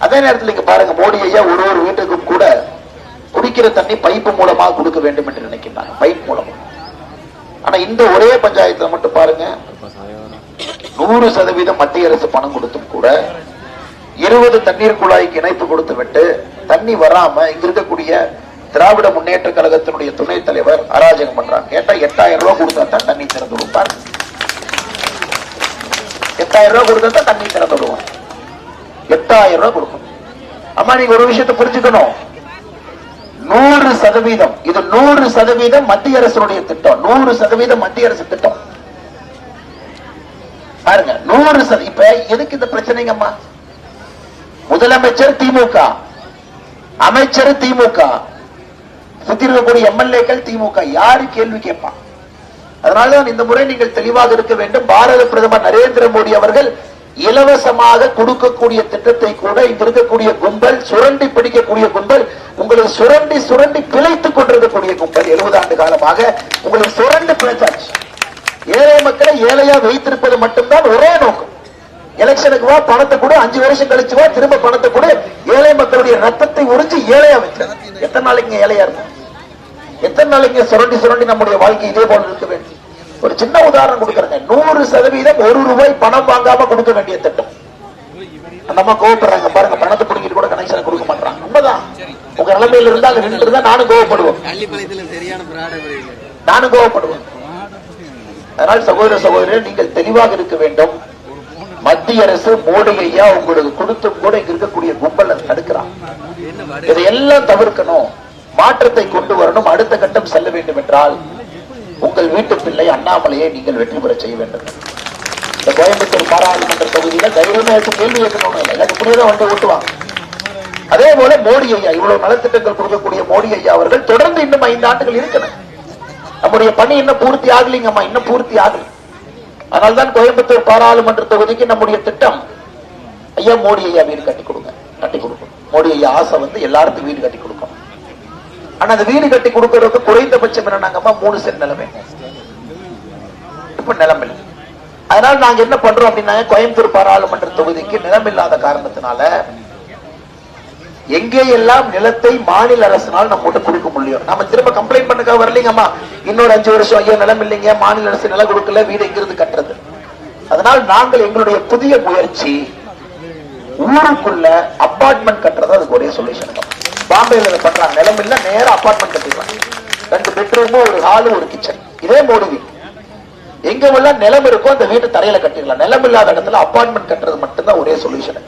அதே நேரத்தில் இங்க பாருங்க மோடி ஐயா ஒரு ஒரு வீட்டுக்கும் கூட குடிக்கிற தண்ணி பைப்பு மூலமாக கொடுக்க வேண்டும் என்று நினைக்கின்றாங்க பைப் மூலமா. ஆனா இந்த ஒரே பஞ்சாயத்துல மட்டும் பாருங்க நூறு சதவீதம் மத்திய அரசு பணம் கொடுத்தும் கூட இருபது தண்ணீர் குழாய்க்கு இணைப்பு கொடுத்து விட்டு தண்ணி வராம இங்க இருக்கக்கூடிய திராவிட முன்னேற்ற கழகத்தினுடைய துணைத் தலைவர் அராஜகம் பண்றாங்க. கேட்டா எட்டாயிரம் ரூபாய் கொடுத்தா தான் தண்ணி திறந்து கொடுப்பார் எட்டாயிரம் ரூபாய் கொடுத்தா தான் தண்ணி திறந்து விடுவாங்க எட்டாயிரம் ரூபாய் கொடுக்கணும் அம்மா நீங்க ஒரு விஷயத்தை புரிஞ்சுக்கணும். நூறு சதவீதம் இது நூறு சதவீதம் மத்திய அரசுடைய திட்டம். நூறு சதவீதம் மத்திய அரசு திட்டம். பாருங்க நூறு சதவீதம் இப்ப எதுக்கு இந்த பிரச்சனைங்கம்மா முதலமைச்சர் திமுக அமைச்சர் திமுக சுத்தி இருக்கக்கூடிய எம்எல்ஏக்கள் திமுக யாரு கேள்வி கேட்பான் அதனாலதான் இந்த முறை நீங்கள் தெளிவாக இருக்க வேண்டும். பாரத பிரதமர் நரேந்திர மோடி அவர்கள் இலவசமாக கொடுக்கக்கூடிய திட்டத்தை கூட இங்க இருக்கக்கூடிய கும்பல் சுரண்டி பிடிக்கக்கூடிய கும்பல் உங்களை சுரண்டி சுரண்டி பிழைத்துக் கொண்டிருக்கக்கூடிய கும்பல் எழுபது ஆண்டு காலமாக உங்களை சுரண்டி பிழைச்சாச்சு. ஏழை மக்களை ஏழையா வைத்திருப்பது மட்டும்தான் ஒரே நோக்கம். எலெக்ஷனுக்கு வா பணத்தை கூட அஞ்சு வருஷம் கழிச்சு வா திரும்ப பணத்தை கூட. ஏழை மக்களுடைய ரத்தத்தை உறிஞ்சு ஏழையா வச்சு எத்தனை நாளைக்கு ஏழையா இருக்கும் எத்தனை நாளைக்கு சுரண்டி சுரண்டி நம்முடைய வாழ்க்கை இதே போல இருக்க வேண்டும்? ஒரு சின்ன உதாரணம் கொடுக்கறேங்க. நூறு சதவீதம் ஒரு ரூபாய் பணம் வாங்காம கொடுக்க வேண்டிய திட்டம். அந்த அம்மா கோவப்படுறாங்க. பாருங்க பணத்தை பிடிக்கிட்டு கூட கனெக்ஷன் கொடுக்க மாட்டாங்க உண்மைதான். உங்க நிலைமையில இருந்தா அங்க நின்று இருந்தா நானும் கோவப்படுவேன். நானும் கோவப்படுவேன். அதனால் சகோதர சகோதரர் நீங்கள் தெளிவாக இருக்க வேண்டும். மத்திய அரசு மோடி ஐயா உங்களுக்கு கொடுத்தும் கூட இங்க இருக்கக்கூடிய கும்பல் தடுக்கிறான். இதையெல்லாம் தவிர்க்கணும். மாற்றத்தை கொண்டு வரணும். அடுத்த கட்டம் செல்ல வேண்டும் என்றால் வீட்டு பிள்ளை அண்ணாமலையை நீங்கள் வெற்றி பெற செய்ய வேண்டும். இந்த கோயம்புத்தூர் பாராளுமன்ற தொகுதியில தைரியமா எடுத்து கேள்வி கேட்கணும் எனக்கு வந்து ஓட்டுவாங்க அதே போல மோடி ஐயா இவ்வளவு நலத்திட்டங்கள் கொடுக்கக்கூடிய மோடி ஐயா அவர்கள் தொடர்ந்து இன்னும் ஐந்து ஆண்டுகள் இருக்கணும். நம்முடைய பணி இன்னும் பூர்த்தி ஆகலைங்கம்மா இன்னும் பூர்த்தி ஆகல. அதனால்தான் கோயம்புத்தூர் பாராளுமன்ற தொகுதிக்கு நம்முடைய திட்டம் ஐயா மோடி ஐயா வீடு கட்டி கொடுங்க கட்டி கொடுக்கணும். மோடி ஐயா ஆசை வந்து எல்லாருக்கும் வீடு கட்டி கொடுக்கும் ஆனா அந்த வீடு கட்டி கொடுக்கறதுக்கு குறைந்தபட்சம் என்னன்னாங்கம்மா மூணு சென்ட் நிலைமை. இப்ப நிலம் இல்லை அதனால நாங்க என்ன பண்றோம் அப்படின்னா கோயம்புத்தூர் பாராளுமன்ற தொகுதிக்கு நிலம் இல்லாத காரணத்தினால எங்கே எல்லாம் நிலத்தை மாநில அரசினால் நம்ம கிட்ட கொடுக்க முடியும் நம்ம திரும்ப கம்ப்ளைண்ட் பண்ணக்க வரலீங்கம்மா. இன்னொரு அஞ்சு வருஷம் ஐயோ நிலம் இல்லைங்க மாநில அரசு நிலம் கொடுக்கல வீடு எங்கிருந்து கட்டுறது? அதனால் நாங்கள் எங்களுடைய புதிய முயற்சி ஊருக்குள்ள அபார்ட்மெண்ட் கட்டுறது அதுக்கு ஒரே சொல்யூஷன் பாம்பேல பண்றாங்க. நிலம் இல்ல நேரா அபார்ட்மெண்ட் கட்டிடுறாங்க ரெண்டு பெட்ரூமும் ஒரு ஹாலு ஒரு கிச்சன் இதே மோடி எங்க எல்லாம் நிலம் இருக்கோ அந்த வீட்டு தரையில கட்டிடலாம். நிலம் இல்லாத இடத்துல அப்பார்ட்மெண்ட் கட்டுறது மட்டும்தான் ஒரே சொல்யூஷன்